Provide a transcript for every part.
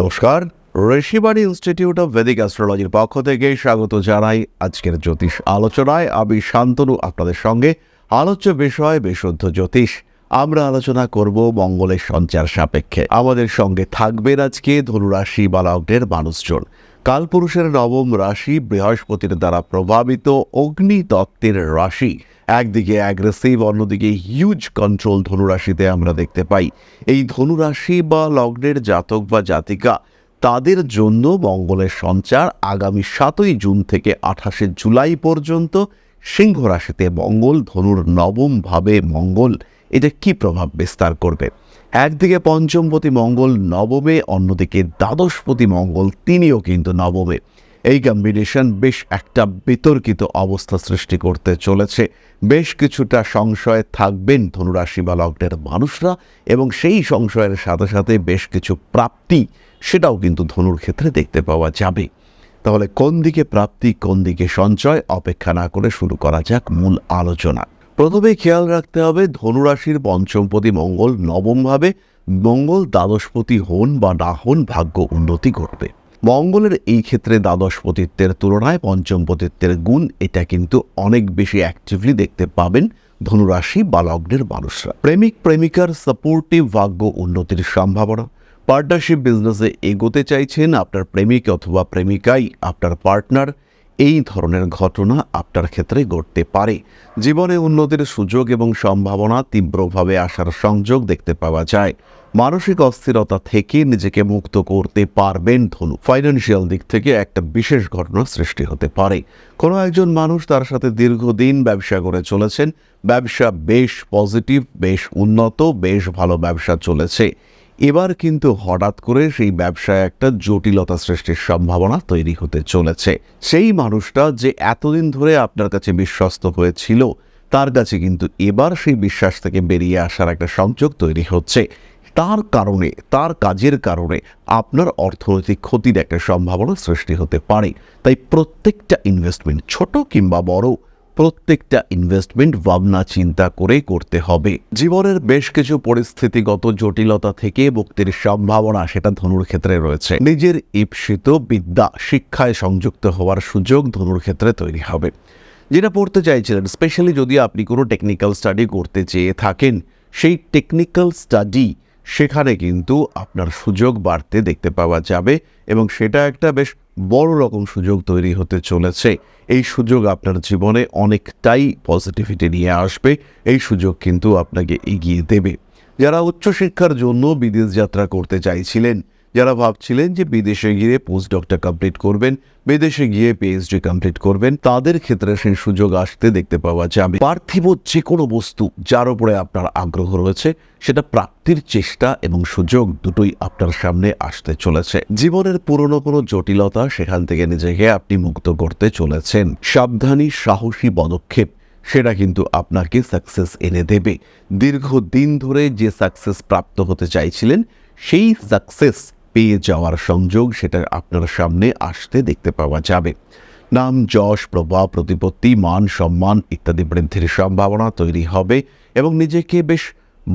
নমস্কার। Rishibani institute of Vedic অ্যাস্ট্রোলজির পক্ষ থেকে স্বাগত জানাই আজকের জ্যোতিষ আলোচনায়। আমি শান্তনু, আপনাদের সঙ্গে আলোচ্য বিষয় বিশুদ্ধ জ্যোতিষ। আমরা আলোচনা করব মঙ্গলের সঞ্চার সাপেক্ষে। আমাদের সঙ্গে থাকবেন আজকে ধনুরাশি বা মানুষজন। কালপুরুষের নবম রাশি বৃহস্পতির দ্বারা প্রভাবিত অগ্নি তত্ত্বের রাশি। একদিকে অ্যাগ্রেসিভ অন্যদিকে হিউজ কন্ট্রোল ধনুরাশিতে আমরা দেখতে পাই। এই ধনুরাশি বা লগ্নের জাতক বা জাতিকা, তাদের জন্য মঙ্গলের সঞ্চার আগামী সাতই জুন থেকে আঠাশে জুলাই পর্যন্ত সিংহ রাশিতে মঙ্গল, ধনুর নবম ভাবে মঙ্গল। এটা কি প্রভাব বিস্তার করবে? একদিকে পঞ্চমপতি মঙ্গল নবমে, অন্যদিকে দ্বাদশপতি মঙ্গল তিনিও কিন্তু নবমে। এই কম্বিনেশন বেশ একটা বিতর্কিত অবস্থা সৃষ্টি করতে চলেছে। বেশ কিছুটা সংশয়ে থাকবেন ধনুরাশি বা লগ্নের মানুষরা এবং সেই সংশয়ের সাথে সাথে বেশ কিছু প্রাপ্তি সেটাও কিন্তু ধনুর ক্ষেত্রে দেখতে পাওয়া যাবে। তাহলে কোন দিকে প্রাপ্তি, কোন দিকে সঞ্চয় অপেক্ষা না করে শুরু করা যাক মূল আলোচনা। প্রথমে খেয়াল রাখতে হবে ধনুরাশির পঞ্চমপতি মঙ্গল নবমভাবে মঙ্গল দ্বাদশপতি হন বা না হন ভাগ্য উন্নতি ঘটবে। মঙ্গলের এই ক্ষেত্রে দ্বাদশ পতিত্বের তুলনায় পঞ্চম পতিত্বের গুণ এটা কিন্তু অনেক বেশি অ্যাক্টিভলি দেখতে পাবেন ধনুরাশি বা লগ্নের মানুষরা। প্রেমিক, প্রেমিকার সাপোর্টিভ ভাগ্য উন্নতির সম্ভাবনা। পার্টনারশিপ বিজনেসে এগোতে চাইছেন আপনার প্রেমিক অথবা প্রেমিকাই, আপনার পার্টনার এই ধরনের ঘটনা আপনার ক্ষেত্রে ঘটতে পারে। জীবনে উন্নতির সুযোগ এবং সম্ভাবনা তীব্রভাবে আসার সংযোগ দেখতে পাওয়া যায়। মানসিক অস্থিরতা থেকে নিজেকে মুক্ত করতে পারবেন ধনু। ফাইন্যান্সিয়াল দিক থেকে একটা বিশেষ ঘটনা সৃষ্টি হতে পারে। কোনো একজন মানুষ তার সাথে দীর্ঘদিন ব্যবসা করে চলেছেন। ব্যবসা বেশ পজিটিভ বেশ উন্নত, বেশ ভালো ব্যবসা চলেছে। এবার কিন্তু হঠাৎ করে সেই ব্যবসায় একটা জটিলতা সৃষ্টির সম্ভাবনা তৈরি হতে চলেছে। সেই মানুষটা যে এতদিন ধরে আপনার কাছে বিশ্বস্ত হয়েছিল, তার কাছে কিন্তু এবার সেই বিশ্বাস থেকে বেরিয়ে আসার একটা সংযোগ তৈরি হচ্ছে। তার কারণে, তার কাজের কারণে আপনার অর্থনৈতিক ক্ষতির একটা সম্ভাবনা সৃষ্টি হতে পারে। তাই প্রত্যেকটা ইনভেস্টমেন্ট ছোট কিংবা বড় প্রত্যেকটা ইনভেস্টমেন্ট ভাবনা চিন্তা করে করতে হবে। জীবনের বেশ কিছু পরিস্থিতিগত জটিলতা থেকে মুক্তির সম্ভাবনা সেটা ধনুর ক্ষেত্রে রয়েছে। নিজের ইপ্সিত বিদ্যা শিক্ষায় সংযুক্ত হওয়ার সুযোগ ধনুর ক্ষেত্রে তৈরি হবে। যেটা পড়তে চাইছিলেন স্পেশালি যদি আপনি কোনো টেকনিক্যাল স্টাডি করতে চেয়ে থাকেন, সেই টেকনিক্যাল স্টাডি সেখানে কিন্তু আপনার সুযোগ বাড়তে দেখতে পাওয়া যাবে এবং সেটা একটা বেশ বড় রকম সুযোগ তৈরি হতে চলেছে। এই সুযোগ আপনার জীবনে অনেকটাই পজিটিভিটি নিয়ে আসবে। এই সুযোগ কিন্তু আপনাকে এগিয়ে দেবে। যারা উচ্চশিক্ষার জন্য বিদেশ যাত্রা করতে চাইছিলেন যারা ভাবছিলেন যে বিদেশে গিয়ে পোস্ট ডক্টর কমপ্লিট করবেন, বিদেশে গিয়ে পিএইচডি কমপ্লিট করবেন, তাদের ক্ষেত্রে সেই সুযোগ আসতে দেখতে পাওয়া যাবে পার্থিব যে কোনো বস্তু যার উপরে আপনার আগ্রহ রয়েছে, সেটা প্রাপ্তির চেষ্টা এবং সুযোগ দুটোই আপনার সামনে আসতে চলেছে। জীবনের পুরনো কোনো জটিলতা সেখান থেকে নিজেকে আপনি মুক্ত করতে চলেছেন। সাবধানী, সাহসী পদক্ষেপ, সেটা কিন্তু আপনাকে সাকসেস এনে দেবে। দীর্ঘদিন ধরে যে সাকসেস প্রাপ্ত হতে চাইছিলেন, সেই সাকসেস পেয়ে যাওয়ার সংযোগ সেটা আপনার সামনে আসতে দেখতে পাওয়া যাবে। নাম, যশ, প্রভাব, প্রতিপত্তি, মান, সম্মান ইত্যাদি বৃদ্ধির সম্ভাবনা তৈরি হবে এবং নিজেকে বেশ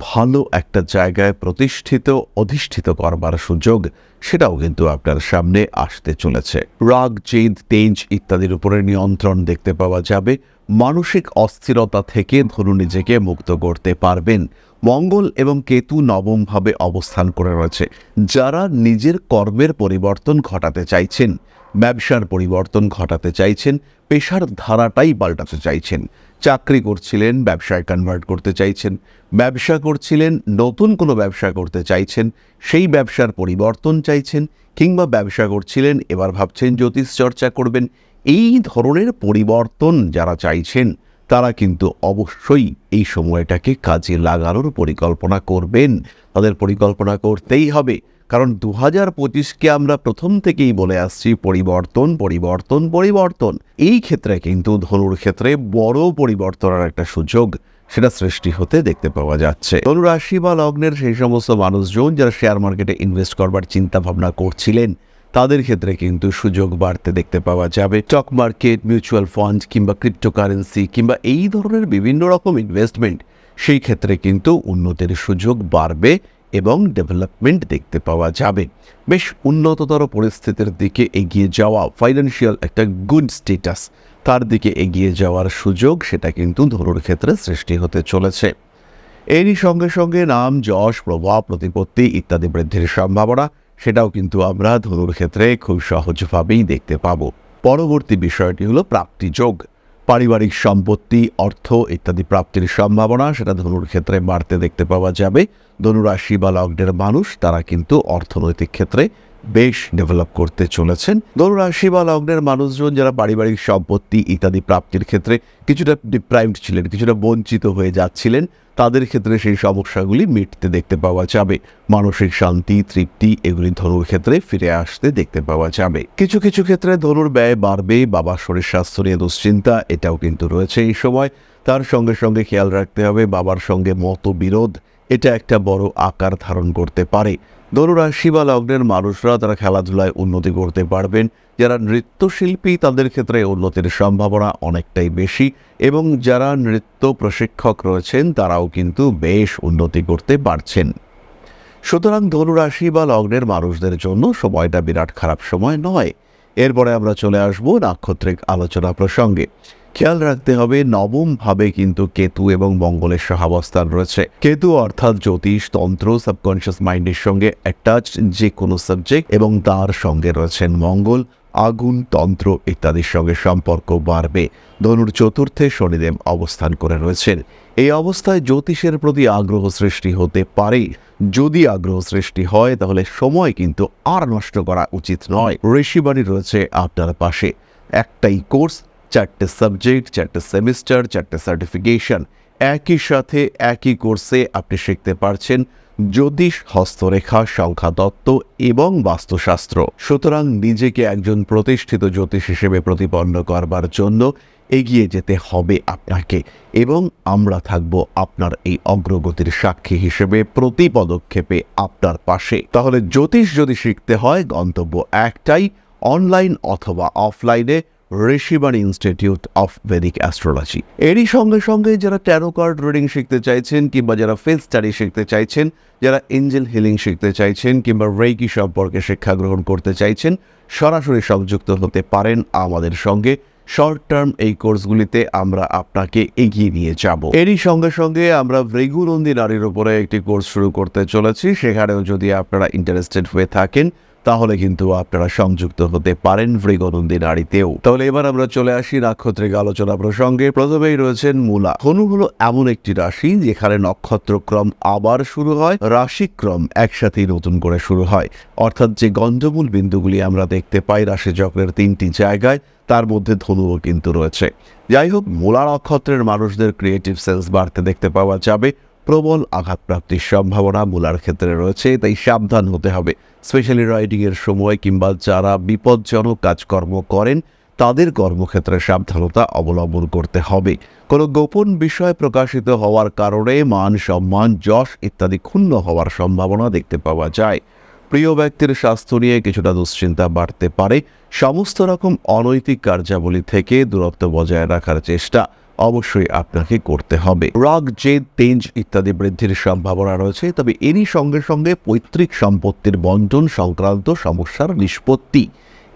ভালো একটা জায়গায় প্রতিষ্ঠিত, অধিষ্ঠিত করবার সুযোগ সেটাও কিন্তু আপনার সামনে আসতে চলেছে। রাগ, জেদ, তেজ ইত্যাদির উপরে নিয়ন্ত্রণ দেখতে পাওয়া যাবে। মানসিক অস্থিরতা থেকে ধরু নিজেকে মুক্ত করতে পারবেন। মঙ্গল এবং কেতু নবমভাবে অবস্থান করে রয়েছে। যারা নিজের কর্মের পরিবর্তন ঘটাতে চাইছেন, ব্যবসার পরিবর্তন ঘটাতে চাইছেন, পেশার ধারাটাই পাল্টাতে চাইছেন, চাকরি করছিলেন, ব্যবসায় কনভার্ট করতে চাইছেন, ব্যবসা করছিলেন, নতুন কোনো ব্যবসা করতে চাইছেন, সেই ব্যবসার পরিবর্তন চাইছেন কিংবা ব্যবসা করছিলেন, এবার ভাবছেন জ্যোতিষ চর্চা করবেন, এই ধরনের পরিবর্তন যারা চাইছেন তারা কিন্তু অবশ্যই এই সময়টাকে কাজে লাগানোর পরিকল্পনা করবেন। তাদের পরিকল্পনা করতেই হবে। কারণ দু হাজার পঁচিশকে আমরা প্রথম থেকেই বলে আসছি, পরিবর্তন পরিবর্তন পরিবর্তন। এই ক্ষেত্রে কিন্তু ধনুর ক্ষেত্রে বড় পরিবর্তনের একটা সুযোগ সেটা সৃষ্টি হতে দেখতে পাওয়া যাচ্ছে। ধনুরাশি বা লগ্নের সেই সমস্ত মানুষজন যারা শেয়ার মার্কেটে ইনভেস্ট করবার চিন্তা ভাবনা করছিলেন তাদের ক্ষেত্রে কিন্তু সুযোগ বাড়তে দেখতে পাওয়া যাবে। স্টক মার্কেট, মিউচুয়াল ফান্ড কিংবা ক্রিপ্টোকারেন্সি কিংবা এই ধরনের বিভিন্ন রকম ইনভেস্টমেন্ট সেই ক্ষেত্রে কিন্তু উন্নতির সুযোগ বাড়বে এবং ডেভেলপমেন্ট দেখতে পাওয়া যাবে। বেশ উন্নততর পরিস্থিতির দিকে এগিয়ে যাওয়া ফাইন্যান্সিয়াল একটা গুড স্টেটাস তার দিকে এগিয়ে যাওয়ার সুযোগ সেটা কিন্তু ধনুর ক্ষেত্রে সৃষ্টি হতে চলেছে। এরই সঙ্গে সঙ্গে নাম, যশ, প্রভাব, প্রতিপত্তি ইত্যাদি বৃদ্ধির সম্ভাবনা সেটাও কিন্তু আমরা ধনুর ক্ষেত্রে খুব সহজভাবেই দেখতে পাব। পরবর্তী বিষয়টি হলো প্রাপ্তিযোগ পারিবারিক সম্পত্তি, অর্থ ইত্যাদি প্রাপ্তির সম্ভাবনা, সেটা ধনুর ক্ষেত্রে বাড়তে দেখতে পাওয়া যাবে। ধনুরাশি বা লগ্নের মানুষ, তারা কিন্তু অর্থনৈতিক ক্ষেত্রে বেশ ডেভেলপ করতে চলেছেন। ধনুরাশি বা লগ্নের মানুষজন যারা পারিবারিক সম্পত্তি ইত্যাদি প্রাপ্তির ক্ষেত্রে কিছুটা ডিপ্রাইভড ছিলেন, কিছুটা বঞ্চিত হয়ে যাচ্ছিলেন, তাদের ক্ষেত্রে সেই সমস্যাগুলি মিটতে দেখতে পাওয়া যাবে। মানসিক শান্তি, তৃপ্তি এগুলি ধনুর ক্ষেত্রে ফিরে আসতে দেখতে পাওয়া যাবে। কিছু কিছু ক্ষেত্রে ধনুর ব্যয় বাড়বে বাবার শরীর স্বাস্থ্য নিয়ে দুশ্চিন্তা, এটাও কিন্তু রয়েছে এই সময়। তার সঙ্গে সঙ্গে খেয়াল রাখতে হবে, বাবার সঙ্গে মতবিরোধ এটা একটা বড় আকার ধারণ করতে পারে। ধনুরাশি বা লগ্নের মানুষরা তারা খেলাধুলায় উন্নতি করতে পারবেন, যারা নৃত্যশিল্পী তাদের ক্ষেত্রে উন্নতির সম্ভাবনা অনেকটাই বেশি এবং যারা নৃত্য প্রশিক্ষক রয়েছেন তারাও কিন্তু বেশ উন্নতি করতে পারছেন। সুতরাং ধনুরাশি বা লগ্নের মানুষদের জন্য সময়টা বিরাট খারাপ সময় নয়। এরপরে আমরা চলে আসব নাক্ষত্রিক আলোচনা প্রসঙ্গে। খেয়াল রাখতে হবে নবম ভাবে কিন্তু কেতু এবং মঙ্গলের সহাবস্থান রয়েছে। কেতু অর্থাৎ জ্যোতিষ, তন্ত্র সাবকনশিয়াস মাইন্ডের সঙ্গে অ্যাটাচ যে কোনো সাবজেক্ট এবং তার সঙ্গে রয়েছেন মঙ্গল, আগুন, তন্ত্র ইত্যাদির সঙ্গে সম্পর্ক বাড়বে। ধনুর চতুর্থে শনিদেব অবস্থান করে রয়েছেন। এই অবস্থায় জ্যোতিষের প্রতি আগ্রহ সৃষ্টি হতে পারে যদি আগ্রহ সৃষ্টি হয়, তাহলে সময় কিন্তু আর নষ্ট করা উচিত নয়। ঋষিবাণী রয়েছে আপনার পাশে। একটাই কোর্স চারটে সাবজেক্ট চারটে সেমিস্টার চারটে সার্টিফিকেশন একই সাথে একই কোর্সে আপনি শিখতে পারছেন জ্যোতিষ, হস্তরেখা সংখ্যাতত্ত্ব এবং বাস্তুশাস্ত্র। সুতরাং নিজেকে একজন প্রতিষ্ঠিত জ্যোতিষ হিসেবে প্রতিপন্ন করবার জন্য এগিয়ে যেতে হবে আপনাকে এবং আমরা থাকব আপনার এই অগ্রগতির সাক্ষী হিসেবে প্রতি পদক্ষেপে আপনার পাশে। তাহলে জ্যোতিষ যদি শিখতে হয়, গন্তব্য একটাই অনলাইন অথবা অফলাইনে Rishibani institute of Vedic astrology এরই সঙ্গে সঙ্গে যারা ট্যারো কার্ড রিডিং শিখতে চাইছেন কিংবা যারা ফেস স্টাডি শিখতে চাইছেন, যারা এঞ্জেল হিলিং শিখতে চাইছেন কিংবা রেকি সম্পর্কে শিক্ষা গ্রহণ করতে চাইছেন, সরাসরি সংযুক্ত হতে পারেন আমাদের সঙ্গে। শর্ট টার্ম এই কোর্সগুলিতে আমরা আপনাকে এগিয়ে নিয়ে যাব। এরই সঙ্গে সঙ্গে আমরা ভৃগুনন্দী নারীর উপরে একটি কোর্স শুরু করতে চলেছি। সেখানেও যদি আপনারা ইন্টারেস্টেড হয়ে থাকেন, তাহলে কিন্তু আপনারা সংযুক্ত হতে পারেন ভৃগনন্দী নারীতেও। তাহলে এবার আমরা চলে আসি নাক্ষত্রিক আলোচনা প্রসঙ্গে। প্রথমেই রয়েছেন মূলা। ধনু হলো এমন একটি রাশি যেখানে নক্ষত্রক্রম আবার শুরু হয়, রাশিক্রম একসাথেই নতুন করে শুরু হয়। অর্থাৎ যে গঞ্জমূল বিন্দুগুলি আমরা দেখতে পাই রাশিচক্রের তিনটি জায়গায় তার মধ্যে ধনুও কিন্তু রয়েছে। যাই হোক মূলা নক্ষত্রের মানুষদের ক্রিয়েটিভ সেন্স বাড়তে দেখতে পাওয়া যাবে। প্রবল আঘাতপ্রাপ্তির সম্ভাবনা মূলার ক্ষেত্রে রয়েছে, তাই সাবধান হতে হবে। স্পেশালি রাইডিংয়ের সময় কিংবা যারা বিপজ্জনক কাজকর্ম করেন, তাদের কর্মক্ষেত্রে সাবধানতা অবলম্বন করতে হবে। কোনো গোপন বিষয় প্রকাশিত হওয়ার কারণে মান, সম্মান, যশ ইত্যাদি ক্ষুণ্ণ হওয়ার সম্ভাবনা দেখতে পাওয়া যায়। প্রিয় ব্যক্তির স্বাস্থ্য নিয়ে কিছুটা দুশ্চিন্তা বাড়তে পারে। সমস্ত রকম অনৈতিক কার্যাবলী থেকে দূরত্ব বজায় রাখার চেষ্টা অবশ্যই আপনাকে করতে হবে। রাগ, জেদ, তেজ ইত্যাদি বৃদ্ধির সম্ভাবনা রয়েছে। তবে এরই সঙ্গে সঙ্গে পৈতৃক সম্পত্তির বন্টন সংক্রান্ত সমস্যার নিষ্পত্তি,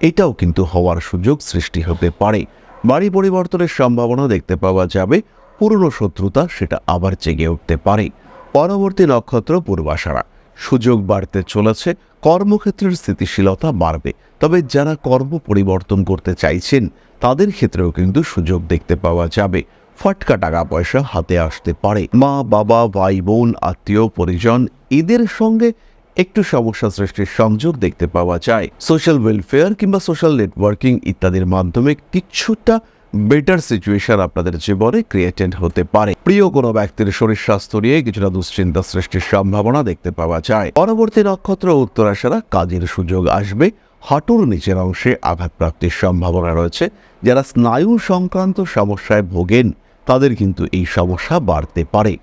এটাও কিন্তু হওয়ার সুযোগ সৃষ্টি হতে পারে। বাড়ি পরিবর্তনের সম্ভাবনা দেখতে পাওয়া যাবে। পুরনো শত্রুতা সেটা আবার জেগে উঠতে পারে। পরবর্তী নক্ষত্র পূর্বাশারা। সুযোগ বাড়তে চলেছে, কর্মক্ষেত্রের স্থিতিশীলতা বাড়বে। তবে যারা কর্ম পরিবর্তন করতে চাইছেন, তাদের ক্ষেত্রেও কিন্তু সুযোগ দেখতে পাওয়া যাবে। ফটকা টাকা পয়সা হাতে আসতে পারে। মা, বাবা, ভাই, বোন, আত্মীয়, পরিজন, এদের সঙ্গে একটু সমস্যা সৃষ্টির সংযোগ দেখতে পাওয়া যায়। সোশ্যাল ওয়েলফেয়ার কিংবা সোশ্যাল নেটওয়ার্কিং ইত্যাদির মাধ্যমে কিছুটা বেটার সিচুয়েশন আপনাদের জীবনে ক্রিয়েটেড হতে পারে। প্রিয় কোনো ব্যক্তির শরীর স্বাস্থ্য নিয়ে কিছুটা দুশ্চিন্তা সৃষ্টির সম্ভাবনা দেখতে পাওয়া যায়। পরবর্তী নক্ষত্র উত্তরাশারা কাজের সুযোগ আসবে। হাঁটুর নিচের অংশে আঘাতপ্রাপ্তির সম্ভাবনা রয়েছে। যারা স্নায়ু সংক্রান্ত সমস্যায় ভোগেন, তাদের কিন্তু এই সমস্যা বাড়তে পারে।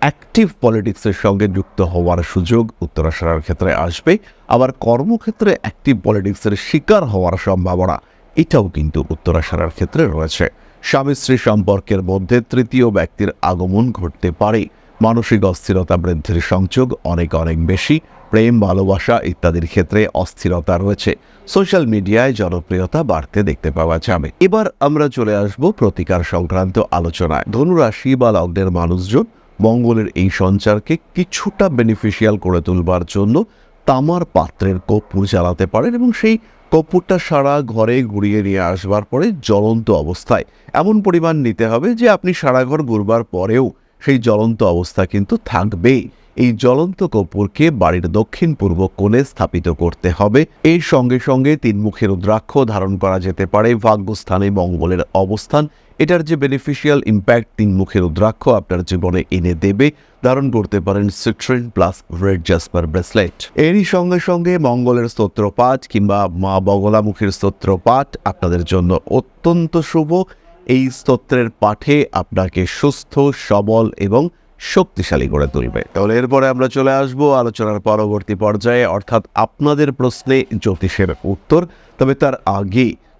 অ্যাক্টিভ পলিটিক্সের সঙ্গে যুক্ত হওয়ার সুযোগ উত্তরাশারার ক্ষেত্রে আসবে। আবার কর্মক্ষেত্রে অ্যাক্টিভ পলিটিক্সের শিকার হওয়ার সম্ভাবনা এটাও কিন্তু উত্তরাশারার ক্ষেত্রে রয়েছে। স্বামী স্ত্রী সম্পর্কের মধ্যে তৃতীয় ব্যক্তির আগমন ঘটতে পারে। মানসিক অস্থিরতা বৃদ্ধির সংযোগ অনেক অনেক বেশি। প্রেম, ভালোবাসা ইত্যাদির ক্ষেত্রে অস্থিরতা রয়েছে। সোশ্যাল মিডিয়ায় জনপ্রিয়তা বাড়তে দেখতে পাওয়া যাবে। এবার আমরা চলে আসব প্রতিকার সংক্রান্ত আলোচনায়। ধনুরাশি বা লগ্নের মানুষজন মঙ্গলের এই সঞ্চারকে কিছুটা বেনিফিশিয়াল করে তুলবার জন্য তামার পাত্রের কর্পূর জ্বালাতে পারেন এবং সেই কর্পূরটা সারা ঘরে ঘুরিয়ে নিয়ে আসবার পরে জ্বলন্ত অবস্থায়। এমন পরিমাণ নিতে হবে যে আপনি সারা ঘর ঘুরবার পরেও সেই জ্বলন্ত অবস্থা কিন্তু থাকবে এই জ্বলন্ত কর্পূরকে বাড়ির দক্ষিণ পূর্ব কোণে স্থাপিত করতে হবে। এর সঙ্গে সঙ্গে তিনমুখের রুদ্রাক্ষ ধারণ করা যেতে পারে। ভাগ্যস্থানে মঙ্গলের অবস্থান, এটার যে বেনিফিশিয়াল ইম্প্যাক্ট তিন মুখের রুদ্রাক্ষ আপনার জীবনে এনে দেবে, ধারণ করতে পারেন citrine plus red jasper bracelet এরই সঙ্গে সঙ্গে মঙ্গলের স্তোত্রপাঠ কিংবা মা বগলামুখীর স্তোত্রপাঠ আপনাদের জন্য অত্যন্ত শুভ। এই স্তোত্রের পাঠে আপনাকে সুস্থ, সবল এবং শক্তিশালী করে তুলবে। তাহলে এরপরে আমরা চলে আসব আলোচনার পরবর্তী পর্যায়ে। অর্থাৎ আপনাদের প্রশ্নে জ্যোতিষের উত্তর, তবে তার আগে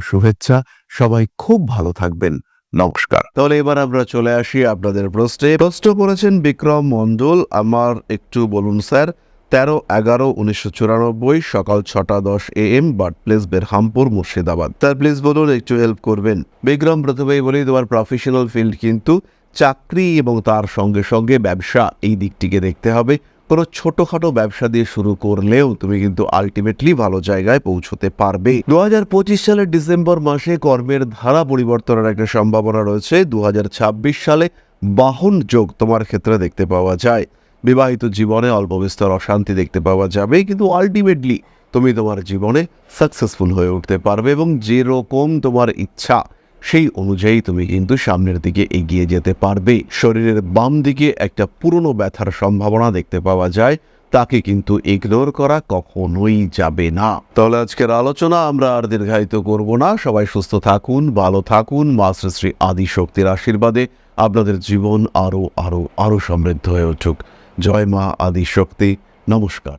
শুভেচ্ছা। সবাই খুব ভালো থাকবেন। নমস্কার। তাহলে এবার আমরা চলে আসি আপনাদের প্রশ্নে। প্রশ্ন করেছেন বিক্রম মণ্ডল, আমার একটু বলুন স্যার, তেরো এগারো উনিশশো চুরানব্বই সকাল ছটা দশ A M birth place Berhampore, Murshidabad. Sir please বলুন, একটু হেল্প করবেন। বিক্রম, প্রথমেই বলি, তোমার প্রফেশনাল ফিল্ড কিন্তু চাকরি এবং তার সঙ্গে সঙ্গে ব্যবসা এই দিকটিকে দেখতে হবে। কোনো ছোটখাটো ব্যবসা দিয়ে শুরু করলেও তুমি কিন্তু আলটিমেটলি ভালো জায়গায় পৌঁছতে পারবে। দু হাজার পঁচিশ সালের ডিসেম্বর মাসে কর্মের ধারা পরিবর্তনের একটা সম্ভাবনা রয়েছে। দু হাজার ছাব্বিশ সালে বাহন যোগ তোমার ক্ষেত্রে দেখতে পাওয়া যায়। বিবাহিত জীবনে অল্প বিস্তর অশান্তি দেখতে পাওয়া যাবে, কিন্তু আলটিমেটলি তুমি তোমার জীবনে সাকসেসফুল হয়ে উঠতে পারবে এবং যেরকম তোমার ইচ্ছা সেই অনুযায়ী তুমি কিন্তু সামনের দিকে এগিয়ে যেতে পারবে। শরীরের বাম দিকে একটা পুরনো ব্যথার সম্ভাবনা দেখতে পাওয়া যায়। তাকে কিন্তু ইগনোর করা কখনোই যাবে না। তাহলে আজকের আলোচনা আমরা আর দীর্ঘায়িত করব না। সবাই সুস্থ থাকুন, ভালো থাকুন। মা শ্রী আদি শক্তির আশীর্বাদে আপনাদের জীবন আরও আরও আরও সমৃদ্ধ হয়ে উঠুক। জয় মা আদি শক্তি। নমস্কার।